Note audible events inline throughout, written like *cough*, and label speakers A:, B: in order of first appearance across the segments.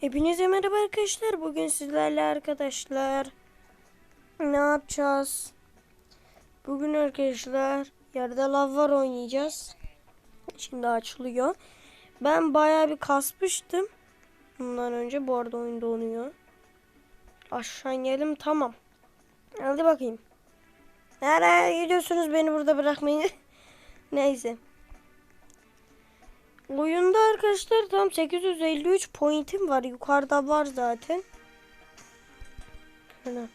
A: Hepinize merhaba arkadaşlar. Bugün sizlerle arkadaşlar ne yapacağız? Bugün arkadaşlar yerde lav var oynayacağız. Şimdi açılıyor. Ben bayağı bir kasmıştım. Bundan önce bu arada oyun donuyor. Aşağı inelim tamam. Hadi bakayım. Nereye gidiyorsunuz beni burada bırakmayın. *laughs* Neyse. Oyunda arkadaşlar tam 853 pointim var. Yukarıda var zaten. Şöyle.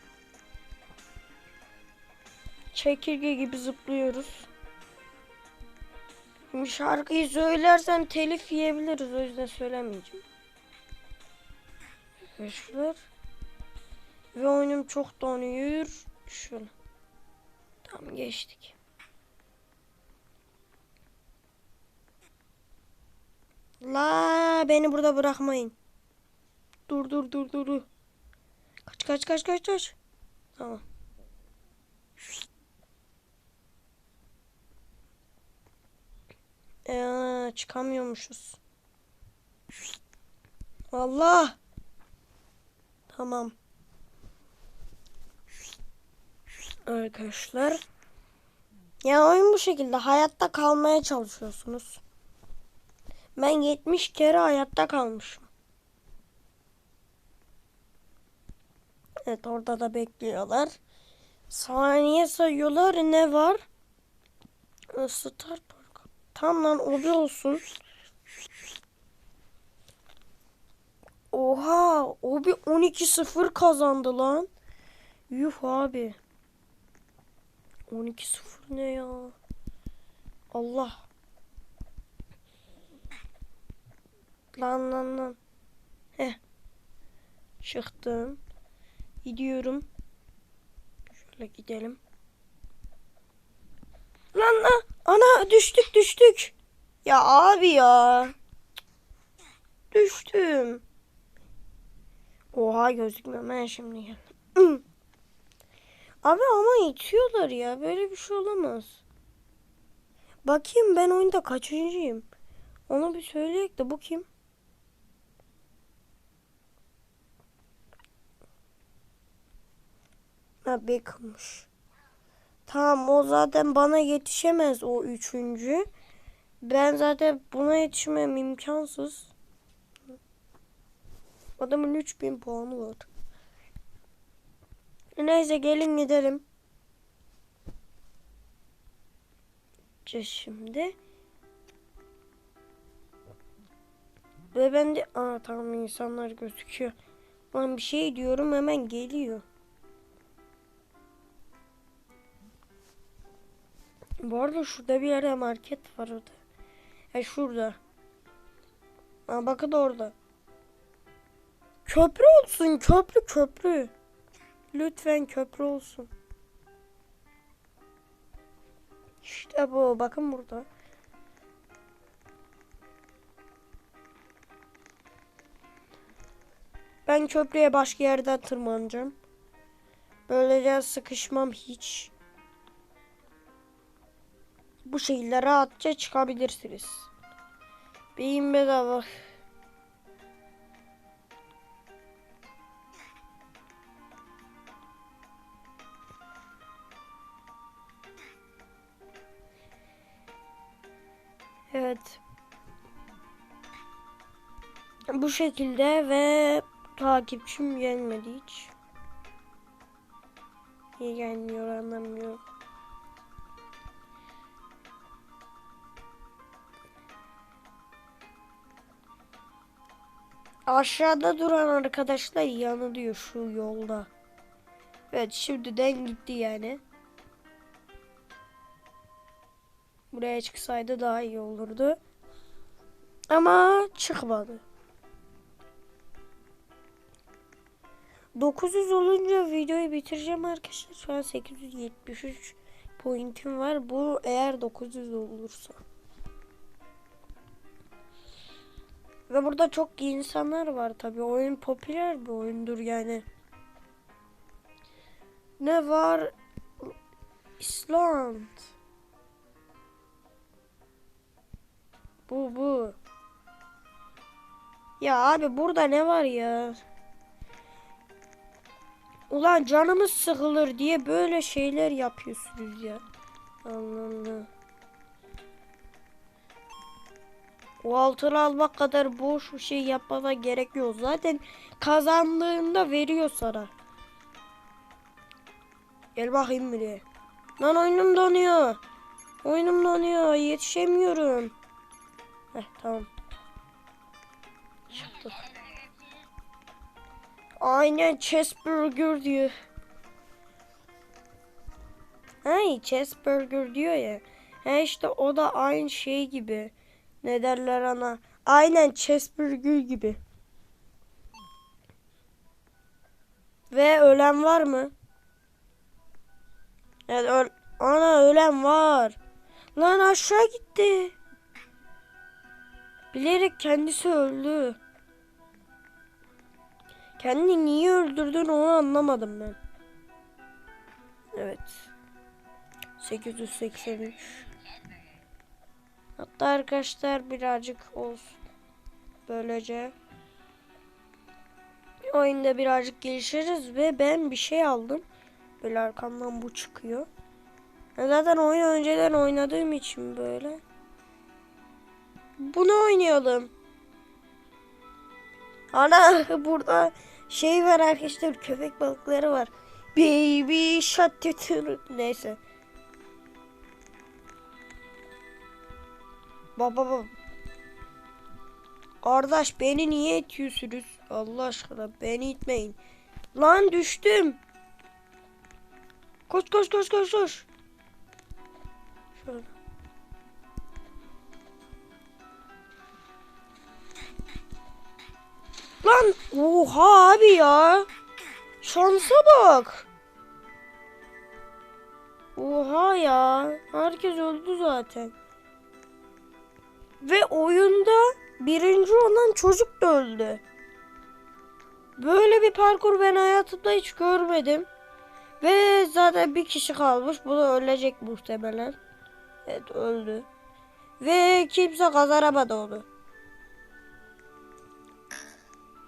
A: Çekirge gibi zıplıyoruz. Şimdi şarkıyı söylersem telif yiyebiliriz. O yüzden söylemeyeceğim. Arkadaşlar. Ve oyunum çok donuyor. Şöyle. Tam geçtik. La beni burada bırakmayın. Dur dur dur dur dur. Kaç kaç kaç kaç kaç. Tamam. Ee, çıkamıyormuşuz. Allah. Tamam. Arkadaşlar. Ya oyun bu şekilde hayatta kalmaya çalışıyorsunuz. Ben 70 kere hayatta kalmışım. Evet orada da bekliyorlar. Saniye sayıyorlar. Ne var? Ee, Star Park. Tam lan obi olsun. Oha! Obi 12-0 kazandı lan. Yuh abi. 12-0 ne ya? Allah. Lan lan lan. Heh. Çıktım. Gidiyorum. Şöyle gidelim. Lan lan. Ana düştük düştük. Ya abi ya. Düştüm. Oha gözükmüyor ben şimdi geldim. *clears throat* Abi ama itiyorlar ya. Böyle bir şey olamaz. Bakayım ben oyunda kaçıncıyım. Onu bir söyleyek de bu kim? Ha Beckham'mış. Tamam o zaten bana yetişemez o üçüncü. Ben zaten buna yetişmem imkansız. Adamın 3000 puanı var. Neyse gelin gidelim. Şimdi. Ve ben de... Aa tamam insanlar gözüküyor. Ben bir şey diyorum hemen geliyor. Bu arada şurada bir yerde market var orada. Ha şurada. Ha bakın orada. Köprü olsun köprü köprü. Lütfen köprü olsun. İşte bu bakın burada. Ben köprüye başka yerden tırmanacağım. Böylece sıkışmam hiç. Bu şekilde rahatça çıkabilirsiniz. Beyin bedava. Evet. Bu şekilde ve takipçim gelmedi hiç. Niye gelmiyor anlamıyorum. Aşağıda duran arkadaşlar yanılıyor şu yolda. Evet şimdiden gitti yani. Buraya çıksaydı daha iyi olurdu. Ama çıkmadı. 900 olunca videoyu bitireceğim arkadaşlar. Şu an 873 pointim var. Bu eğer 900 olursa. Ve burada çok iyi insanlar var tabi. Oyun popüler bir oyundur yani. Ne var? İsland. Bu bu. Ya abi burada ne var ya? Ulan canımız sıkılır diye böyle şeyler yapıyorsunuz ya. Allah Allah. O altını almak kadar boş bir şey yapmana gerek yok. Zaten kazandığında veriyor sana. Gel bakayım buraya. Lan oyunum donuyor. Oyunum donuyor. Yetişemiyorum. Heh tamam. Çıktı. Aynen cheeseburger diyor. Hey cheeseburger diyor ya. He işte o da aynı şey gibi. Ne derler ana? Aynen cheeseburger gibi. Ve ölen var mı? Evet öl ana ölen var. Lan aşağı gitti. Bilerek kendisi öldü. Kendini niye öldürdün onu anlamadım ben. Evet. 883. Hatta arkadaşlar birazcık olsun. Böylece oyunda birazcık gelişiriz ve ben bir şey aldım. Böyle arkamdan bu çıkıyor. Zaten oyunu önceden oynadığım için böyle. Bunu oynayalım. Ana *laughs* burada şey var arkadaşlar köpek balıkları var. Baby your Neyse. Baba baba. Kardeş beni niye itiyorsunuz? Allah aşkına beni itmeyin. Lan düştüm. Koş koş koş koş koş. Şöyle. Lan oha abi ya. Şansa bak. Oha ya. Herkes öldü zaten. Ve oyunda birinci olan çocuk da öldü. Böyle bir parkur ben hayatımda hiç görmedim. Ve zaten bir kişi kalmış. Bu da ölecek muhtemelen. Evet öldü. Ve kimse kazanamadı onu.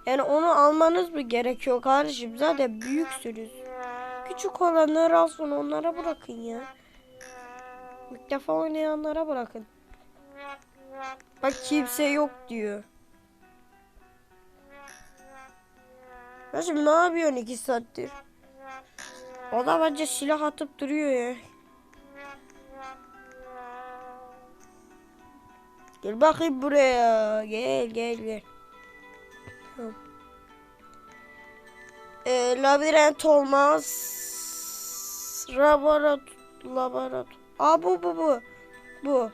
A: Yani onu almanız mı gerekiyor kardeşim? Zaten büyüksünüz. Küçük olanlar alsın onlara bırakın ya. İlk defa oynayanlara bırakın. Bak kimse yok diyor. Kardeşim ne yapıyorsun iki saattir? O da bence silah atıp duruyor ya. Gel bakayım buraya. Gel gel gel. Tamam. Ee, labirent olmaz. Laborat laborat. Aa bu bu bu. Bu.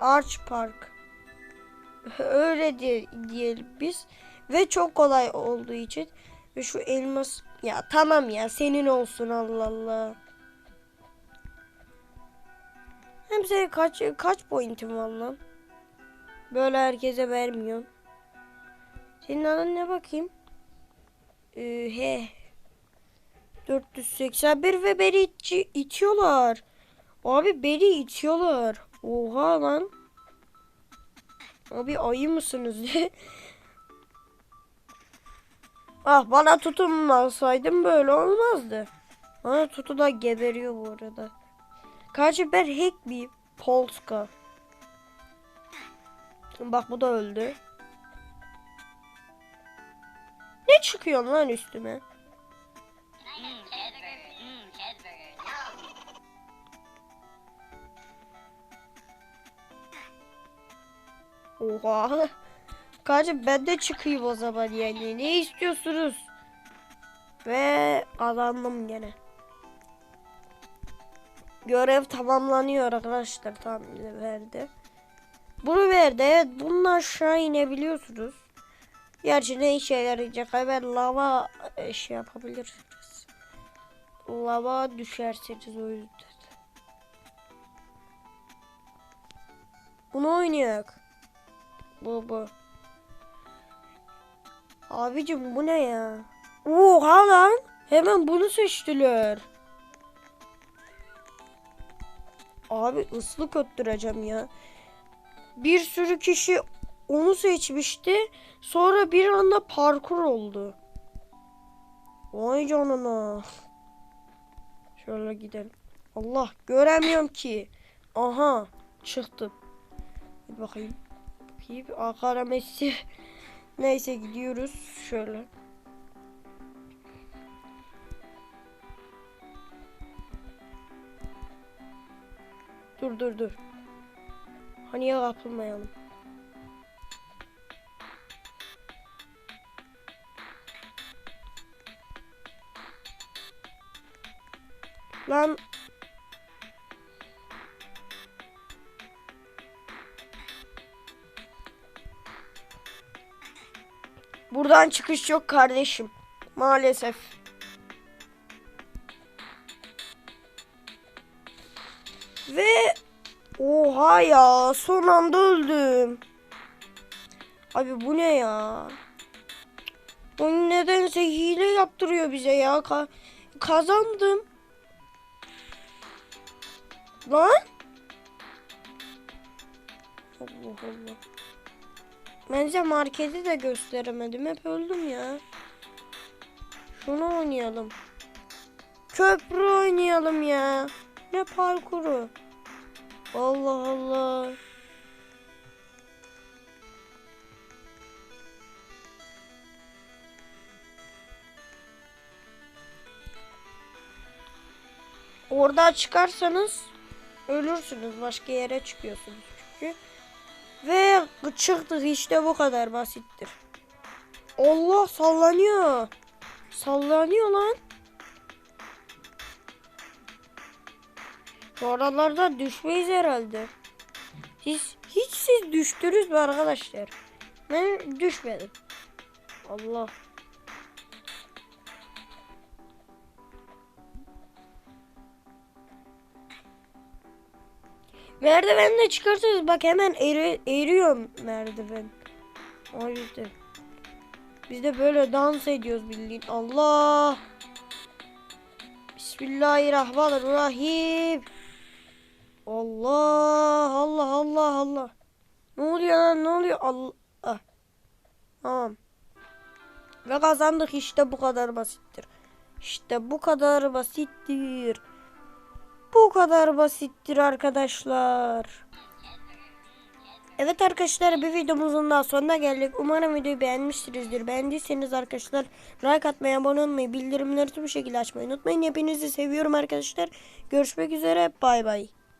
A: Arch Park. Öyle diye, diyelim biz. Ve çok kolay olduğu için. Ve şu elmas. Ya tamam ya senin olsun Allah Allah. Hem senin kaç kaç pointin var lan? Böyle herkese vermiyorum. Senin adın ne bakayım? Ee, he. 481 ve beni iti- itiyorlar. Abi beni itiyorlar. Oha lan. Abi ayı mısınız? *laughs* ah bana tutunmasaydım böyle olmazdı. Bana tutu da geberiyor bu arada. Karşı ben hack miyim? Polska. Bak bu da öldü. Ne çıkıyor lan üstüme? Oha. Kardeşim ben de çıkayım o zaman yani. Ne istiyorsunuz? Ve kazandım gene. Görev tamamlanıyor arkadaşlar. Tam verdi. Bunu verdi. Evet bunun aşağı inebiliyorsunuz. Gerçi ne işe yarayacak? Hemen lava e, şey yapabilirsiniz. Lava düşersiniz o yüzden. Bunu oynayak. Bu bu. Abicim bu ne ya? Oha lan. Hemen bunu seçtiler. Abi ıslık öttüreceğim ya. Bir sürü kişi onu seçmişti. Sonra bir anda parkur oldu. Vay canına. Şöyle gidelim. Allah göremiyorum ki. Aha çıktım. Bir bakayım. Bakayım. Ankara Messi. Neyse gidiyoruz. Şöyle. Dur dur dur. Hani ya kapılmayalım. Lan Buradan çıkış yok kardeşim. Maalesef. Ve oha ya son anda öldüm. Abi bu ne ya? Oyun nedense hile yaptırıyor bize ya. Ka- kazandım. Lan? Allah Allah. Ben size marketi de gösteremedim. Hep öldüm ya. Şunu oynayalım. Köprü oynayalım ya. Ne parkuru? Allah Allah. Orada çıkarsanız ölürsünüz. Başka yere çıkıyorsunuz. Ve çıktık işte bu kadar basittir. Allah sallanıyor. Sallanıyor lan. Bu aralarda düşmeyiz herhalde. Siz hiç siz düştünüz mü arkadaşlar? Ben düşmedim. Allah. Merdivenle çıkarsanız bak hemen eri, eriyor merdiven. O yüzden. Biz de böyle dans ediyoruz bildiğin. Allah. Bismillahirrahmanirrahim. Allah Allah Allah Allah. Ne oluyor lan ne oluyor? Allah. Tamam. Ve kazandık işte bu kadar basittir. İşte bu kadar basittir. Bu kadar basittir arkadaşlar. Evet arkadaşlar bir videomuzun daha sonuna geldik. Umarım videoyu beğenmişsinizdir. Beğendiyseniz arkadaşlar like atmayı, abone olmayı, bildirimleri tüm şekilde açmayı unutmayın. Hepinizi seviyorum arkadaşlar. Görüşmek üzere. Bay bay.